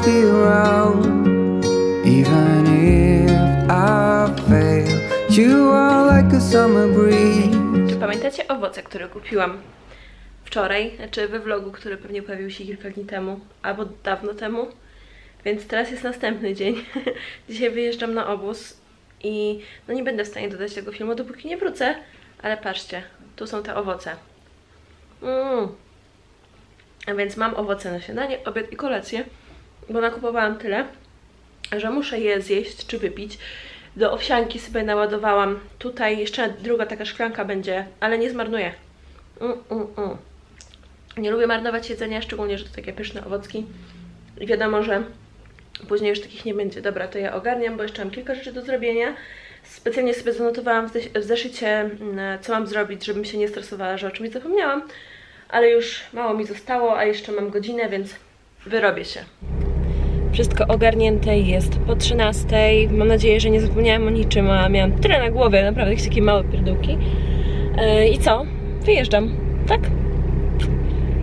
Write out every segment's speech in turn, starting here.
always be around. Even if I fail, you are like a summer breeze. Czy pamiętacie owoce, które kupiłam wczoraj? Znaczy we vlogu, który pewnie pojawił się kilka dni temu, albo dawno temu. Więc teraz jest następny dzień. Dzisiaj wyjeżdżam na obóz i no nie będę w stanie dodać tego filmu, dopóki nie wrócę. Ale patrzcie, tu są te owoce. Mm. A więc mam owoce na śniadanie, obiad i kolację, bo nakupowałam tyle, że muszę je zjeść czy wypić. Do owsianki sobie naładowałam. Tutaj jeszcze druga taka szklanka będzie, ale nie zmarnuję. Mm, mm, mm. Nie lubię marnować jedzenia, szczególnie, że to takie pyszne owocki. I wiadomo, że później już takich nie będzie. Dobra, to ja ogarniam, bo jeszcze mam kilka rzeczy do zrobienia. Specjalnie sobie zanotowałam w, w zeszycie, mm, co mam zrobić, żebym się nie stresowała, że o czymś zapomniałam. Ale już mało mi zostało, a jeszcze mam godzinę, więc wyrobię się. Wszystko ogarnięte jest po 13. Mam nadzieję, że nie zapomniałam o niczym, a miałam tyle na głowie, naprawdę jakieś takie małe pierdółki. Yy, I co? Wyjeżdżam, tak?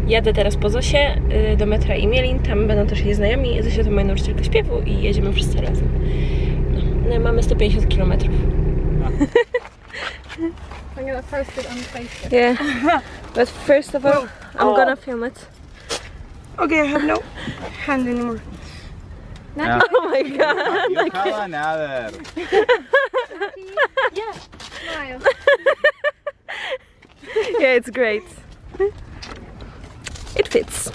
Jadę teraz po Zosie yy, do metra Imielin, tam będą też jej znajomi. Zosia to moja nauczycielka śpiewu i jedziemy wszyscy razem. No, no, mamy 150 km. Facebook. Yeah, but first of all, I'm gonna film it. Okay, I have no hand anymore. Oh my god! You have another. Yeah, smile. Yeah, it's great. It fits.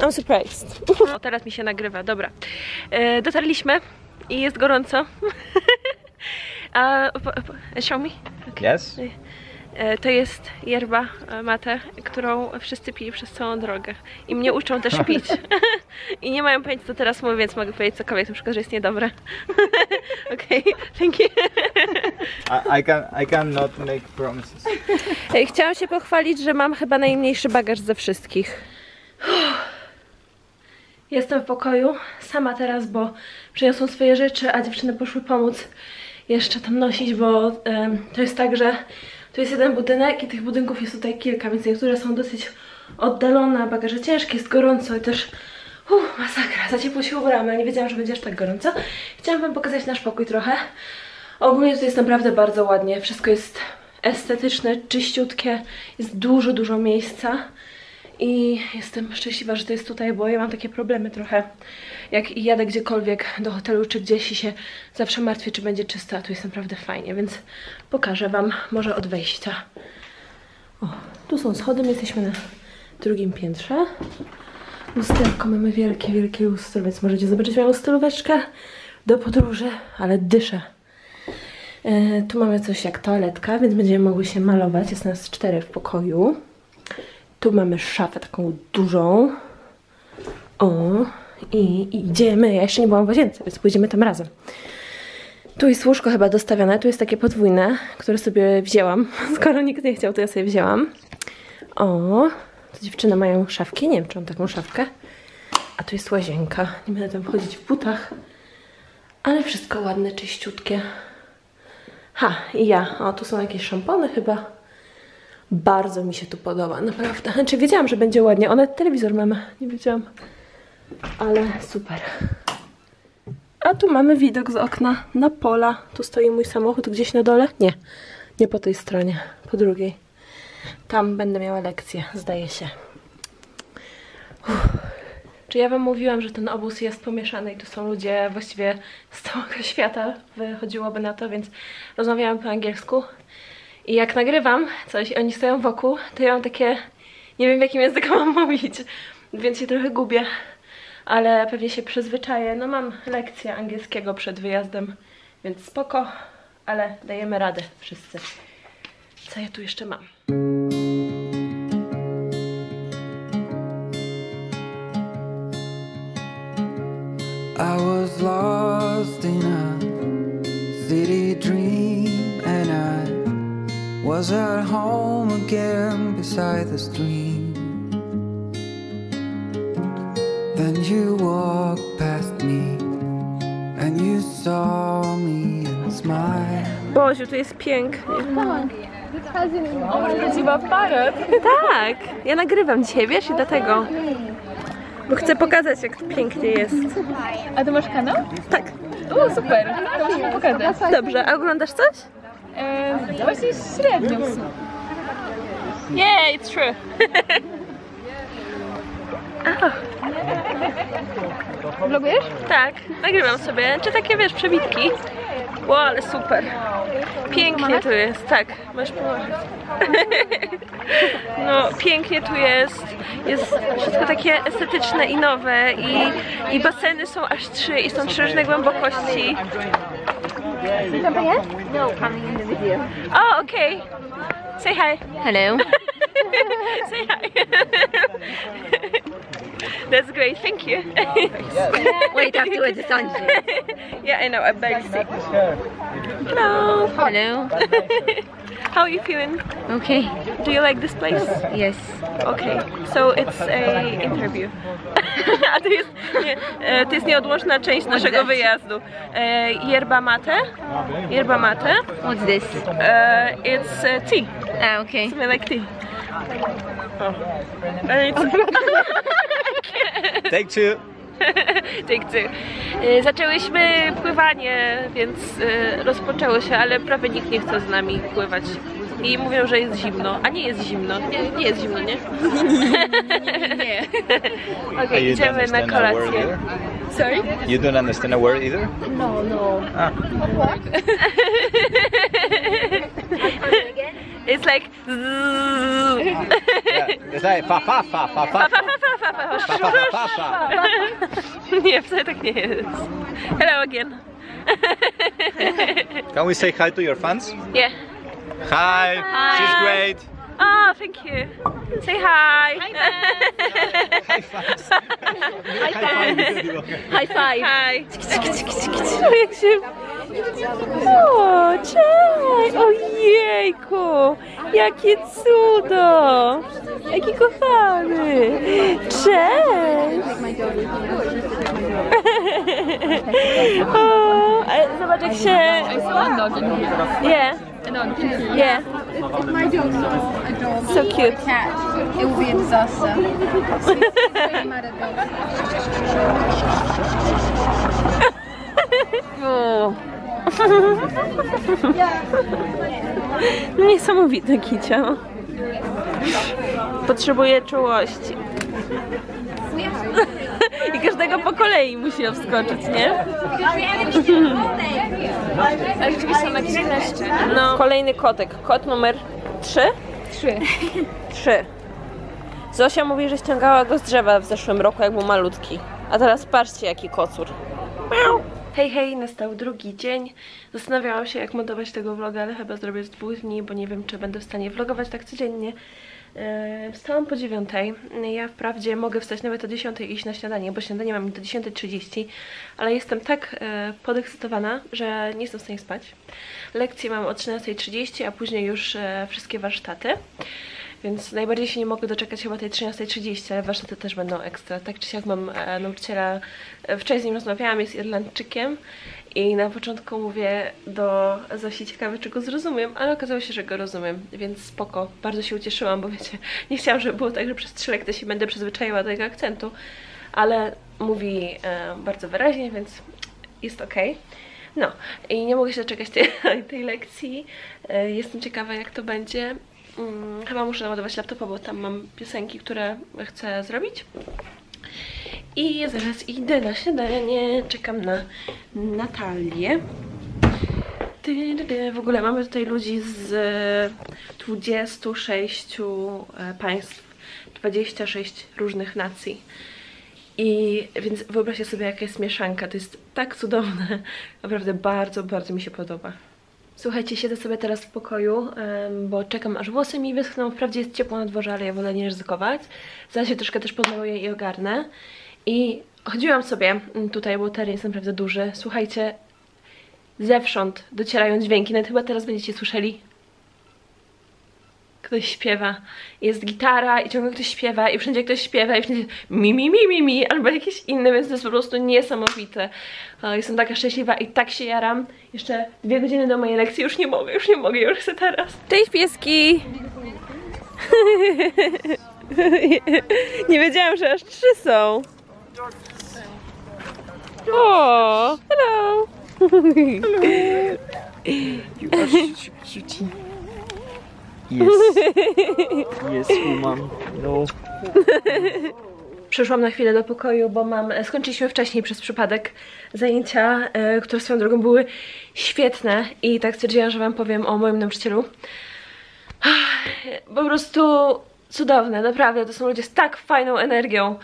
I'm surprised. O, teraz mi się nagrywa, dobra. E, dotarliśmy i jest gorąco. A, show me. Yes? E, to jest yerba e, mate, którą wszyscy pili przez całą drogę. I mnie uczą też pić. I nie mają pojęcia, co teraz mówię, więc mogę powiedzieć cokolwiek, na przykład, że jest niedobre. Okej, thank you. I, I can I cannot make promises. Ej, Chciałam się pochwalić, że mam chyba najmniejszy bagaż ze wszystkich. Jestem w pokoju, sama teraz, bo przyniosłam swoje rzeczy, a dziewczyny poszły pomóc jeszcze tam nosić, bo to jest tak, że tu jest jeden budynek i tych budynków jest tutaj kilka, więc niektóre są dosyć oddalone, bagaże ciężkie, jest gorąco i też uff, masakra, za ciepło się ubrałam, ale nie wiedziałam, że będzie aż tak gorąco. Chciałam wam pokazać nasz pokój trochę. Ogólnie tutaj jest naprawdę bardzo ładnie, wszystko jest estetyczne, czyściutkie, jest dużo, dużo miejsca. I jestem szczęśliwa, że to jest tutaj, bo ja mam takie problemy trochę. Jak jadę gdziekolwiek do hotelu czy gdzieś i się zawsze martwię, czy będzie czysto, a tu jest naprawdę fajnie, więc pokażę Wam może od wejścia. O, tu są schody, my jesteśmy na drugim piętrze. Lusterko, mamy wielkie, wielkie lustro, więc możecie zobaczyć moją stylóweczkę do podróży, ale dyszę. E, tu mamy coś jak toaletka, więc będziemy mogły się malować. Jest nas cztery w pokoju. Tu mamy szafę taką dużą. O, i, idziemy. Ja jeszcze nie byłam w łazience, więc pójdziemy tam razem. Tu jest łóżko chyba dostawione. Tu jest takie podwójne, które sobie wzięłam. Skoro nikt nie chciał, to ja sobie wzięłam. O, te dziewczyny mają szafki. Nie wiem, czy mam taką szafkę. A tu jest łazienka. Nie będę tam wchodzić w butach. Ale wszystko ładne, czyściutkie. Ha, i ja. O, tu są jakieś szampony chyba. Bardzo mi się tu podoba, naprawdę. Znaczy wiedziałam, że będzie ładnie. One telewizor mamy, nie wiedziałam. Ale super. A tu mamy widok z okna na pola. Tu stoi mój samochód gdzieś na dole. Nie, nie po tej stronie, po drugiej. Tam będę miała lekcję, zdaje się. Uff. Czy ja wam mówiłam, że ten obóz jest pomieszany i tu są ludzie właściwie z całego świata, wychodziłoby na to, więc rozmawiałam po angielsku. I jak nagrywam coś i oni stoją wokół, to ja mam takie, nie wiem w jakim języku mam mówić, więc się trochę gubię, ale pewnie się przyzwyczaję. No mam lekcję angielskiego przed wyjazdem, więc spoko, ale dajemy radę wszyscy. Co ja tu jeszcze mam? Was at home again beside the stream. Then you walked past me, and you saw me and smiled. Boziu, tu jest pięknie. Prawdziwy aparat. Tak, ja nagrywam dzisiaj, wiesz, i dlatego. bo chcę pokazać jak pięknie jest. A ty masz kanał? Tak. O, super. To pokazać. Dobrze, a oglądasz coś? E, właśnie średnio. Yeah, it's true. Vlogujesz? Tak, nagrywam sobie. Czy takie wiesz, przebitki? Wow, ale super. Pięknie tu jest, tak. Możesz pomachać. No, pięknie tu jest. Jest wszystko takie estetyczne i nowe i, i baseny są aż trzy i są trzy różne głębokości. No, coming in the video. Oh, okay. Say hi. Hello. Say hi. That's great, thank you. Wait, afterwards it's on yeah, I know, I barely see. Hello. Hello. How are you feeling? Okay. Do you like this place? Yes. Okay, so it's a interview. A to jest, nie, e, to jest nieodłączna część naszego wyjazdu. E, yerba mate. Yerba mate. What's this? E, it's e, tea. Ah, okay. Something like tea. Oh. And it's Take two. Take two. E, Zaczęłyśmy pływanie, więc e, rozpoczęło się, ale prawie nikt nie chce z nami pływać. I mówią, że jest zimno. A nie jest zimno. Nie, nie jest zimno, nie? Nie. Okej, You don't idziemy na kolację. Sorry? You don't understand a word either? No, no. Ah. It's like zzzz. Yeah. It's like fa fa fa fa fa. Pa, pa, pa, pa, pa. Nie, wcale tak nie jest. Hello again. Can we say hi to your fans? Yeah. Hi. She's great. Oh, thank you. Say hi. Hi fans. High five. High five. Hi. Jak się... O, cześć! Ojejku! Jakie cudo! Jaki kochany! Cześć! O, ale zobacz jak się... Yeah. Yeah. My dog's not a dog So cute. a cat, it will be a disaster. Niesamowite kicia. Potrzebuje czułości. I każdego po kolei musi wskoczyć, nie? A rzeczywiście są jakieś kleszcze. No. Kolejny kotek. Kot numer 3? Trzy. 3. Zosia mówi, że ściągała go z drzewa w zeszłym roku, jak był malutki. A teraz patrzcie, jaki kocur. Miau. Hej, hej, nastał drugi dzień. Zastanawiałam się, jak montować tego vloga, ale chyba zrobię z dwóch dni, bo nie wiem, czy będę w stanie vlogować tak codziennie. Eee, Wstałam po dziewiątej. Ja wprawdzie mogę wstać nawet o 10 i iść na śniadanie, bo śniadanie mam do 10.30, ale jestem tak e, podekscytowana, że nie jestem w stanie spać. Lekcje mam o 13.30, a później już e, wszystkie warsztaty. Więc najbardziej się nie mogę doczekać chyba tej 13.30, ale warsztaty też będą ekstra. Tak czy siak mam e, nauczyciela, e, wczoraj z nim rozmawiałam, jest Irlandczykiem i na początku mówię do Zosi ciekawe, czy go zrozumiem, ale okazało się, że go rozumiem, więc spoko. Bardzo się ucieszyłam, bo wiecie, nie chciałam, żeby było tak, że przez trzy lekcje się będę przyzwyczaiła do jego akcentu, ale mówi e, bardzo wyraźnie, więc jest okej. No i nie mogę się doczekać tej, tej lekcji. E, Jestem ciekawa, jak to będzie. Mm, Chyba muszę naładować laptopa, bo tam mam piosenki, które chcę zrobić. I zaraz idę na śniadanie. Czekam na Natalię. W ogóle mamy tutaj ludzi z e, 26 e, państw, 26 różnych nacji. I więc wyobraźcie sobie, jaka jest mieszanka. To jest tak cudowne. Naprawdę bardzo, bardzo mi się podoba. Słuchajcie, siedzę sobie teraz w pokoju, bo czekam aż włosy mi wyschną. Wprawdzie jest ciepło na dworze, ale ja wolę nie ryzykować. Zaraz się troszkę też podmaluję i ogarnę. I chodziłam sobie mm, tutaj, bo teren jest naprawdę duży. Słuchajcie, zewsząd docierają dźwięki. Nawet chyba teraz będziecie słyszeli ktoś śpiewa. Jest gitara i ciągle ktoś śpiewa i wszędzie ktoś śpiewa i wszędzie mi, mi, mi, mi, mi albo jakieś inne, więc to jest po prostu niesamowite. Jestem taka szczęśliwa i tak się jaram. Jeszcze dwie godziny do mojej lekcji, już nie mogę, już nie mogę, już chcę teraz. Cześć pieski! nie wiedziałam, że aż trzy są. O, hello. Yes. yes, woman. No. Przyszłam na chwilę do pokoju, bo mam, skończyliśmy wcześniej przez przypadek zajęcia, e, które swoją drogą były świetne i tak stwierdziłam, że wam powiem o moim nauczycielu. Po prostu cudowne, naprawdę, to są ludzie z tak fajną energią.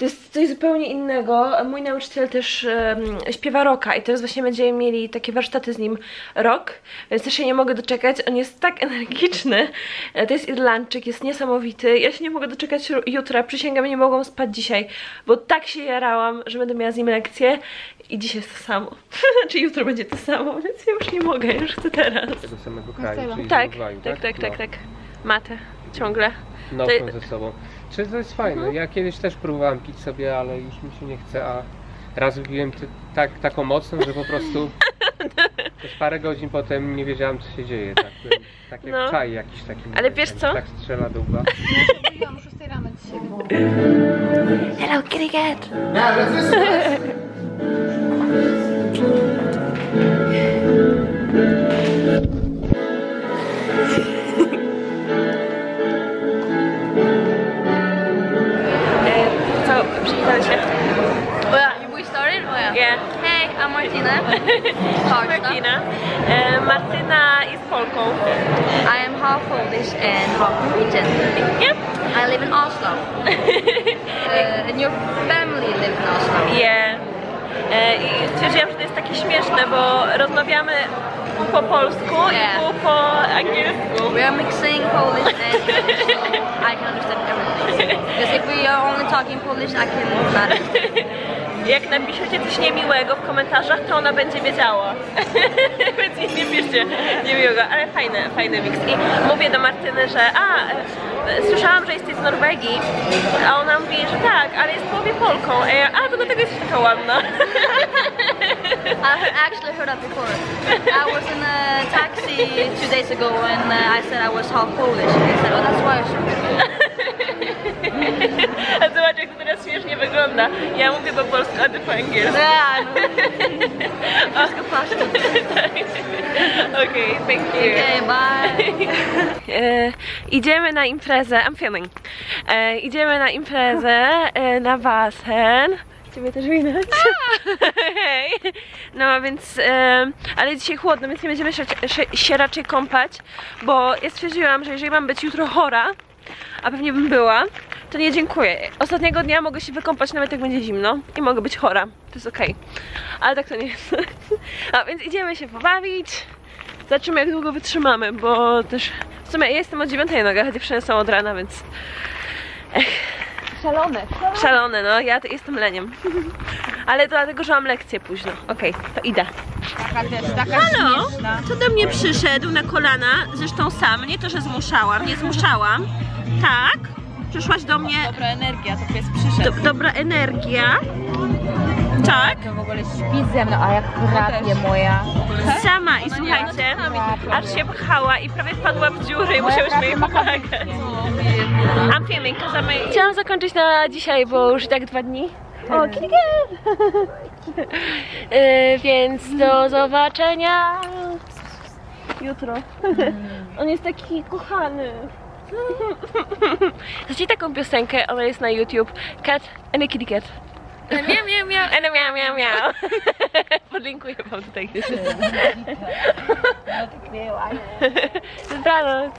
To jest coś zupełnie innego. Mój nauczyciel też em, śpiewa rocka i teraz właśnie będziemy mieli takie warsztaty z nim rok, więc też się nie mogę doczekać. On jest tak energiczny. E, To jest Irlandczyk, jest niesamowity. Ja się nie mogę doczekać jutra. Przysięgam, nie mogłam spać dzisiaj, bo tak się jarałam, że będę miała z nim lekcję i dzisiaj jest to samo. Czy jutro będzie to samo, więc ja już nie mogę, już chcę teraz. tego samego kraju, czyli z Tak, Urugwaju, tak, tak, tak, No. tak. Matę, ciągle. To- ze sobą. Czy to jest fajne? Ja kiedyś też próbowałem pić sobie, ale już mi się nie chce, a raz wypiłem ty, tak, taką mocną, że po prostu też parę godzin potem nie wiedziałam co się dzieje. Tak, byłem, tak jak No. czaj jakiś taki. Ale wiesz co? Tak strzela do łba. Byłam o 6 rano dzisiaj. Hello, kitty cat! Martina. Harsta. Martina. E, Martyna jest Polką. I am half Polish and half Norwegian. Yep. I live in Oslo. uh, and your family live in Oslo. Yeah. E, I stwierdziłam, że to jest takie śmieszne, bo rozmawiamy pół po polsku Yeah. i pół po angielsku. We are mixing Polish and English, so I can understand everything. Because if we are only talking Polish, I can understand. Jak napiszecie coś niemiłego w komentarzach, to ona będzie wiedziała. Więc nie, nie piszcie niemiłego, ale fajny, fajny mix. I mówię do Martyny, że a, e, słyszałam, że jesteś z Norwegii, a ona mówi, że tak, ale jest połowie Polką. A, ja, a to dlatego jesteś taka ładna. I actually heard that before. I was in a taxi two days ago and uh, I said I was half Polish. And said, oh, that's why you're so śmiesznie wygląda. Ja mówię po polsku, a ty po angielsku. Know. Wszystko poszło. Okej, thank you. Okay, bye. E, idziemy na imprezę, I'm filming. E, idziemy na imprezę, e, na basen. Ciebie też widać. Hej. No więc, e, ale dzisiaj chłodno, więc nie będziemy się, się raczej kąpać, bo ja stwierdziłam, że jeżeli mam być jutro chora, a pewnie bym była, to nie dziękuję. Ostatniego dnia mogę się wykąpać nawet jak będzie zimno i mogę być chora. To jest okej. Ale tak to nie jest. A więc idziemy się pobawić. Zobaczymy jak długo wytrzymamy, bo też w sumie ja jestem o 9 na nogach, a dziewczyny są od rana, więc Szalone. szalone, no ja jestem leniem. Ale to dlatego, że mam lekcję późno. Okej, to idę. Taka też, taka Halo? śmieszna. Co do mnie przyszedł na kolana, zresztą sam, nie to, że zmuszałam, nie zmuszałam. Tak, przyszłaś do mnie, Dobra energia, to jest przyszedł. do, dobra energia. Tak, To w ogóle śpi ze mną, a jak chrapie moja. sama i słuchajcie, aż się pchała i prawie wpadła w dziury i musiałyśmy jej pomagać. I'm filming, cause I'm... Chciałam zakończyć na dzisiaj, bo już i tak dwa dni. O, yy, Więc do zobaczenia jutro. On jest taki kochany. Znacie taką piosenkę, ona jest na YouTube. Cat and a kitty cat. Miau, miau, miau. And a miau, miau, miau. Podlinkuję wam tutaj. Dobranoc.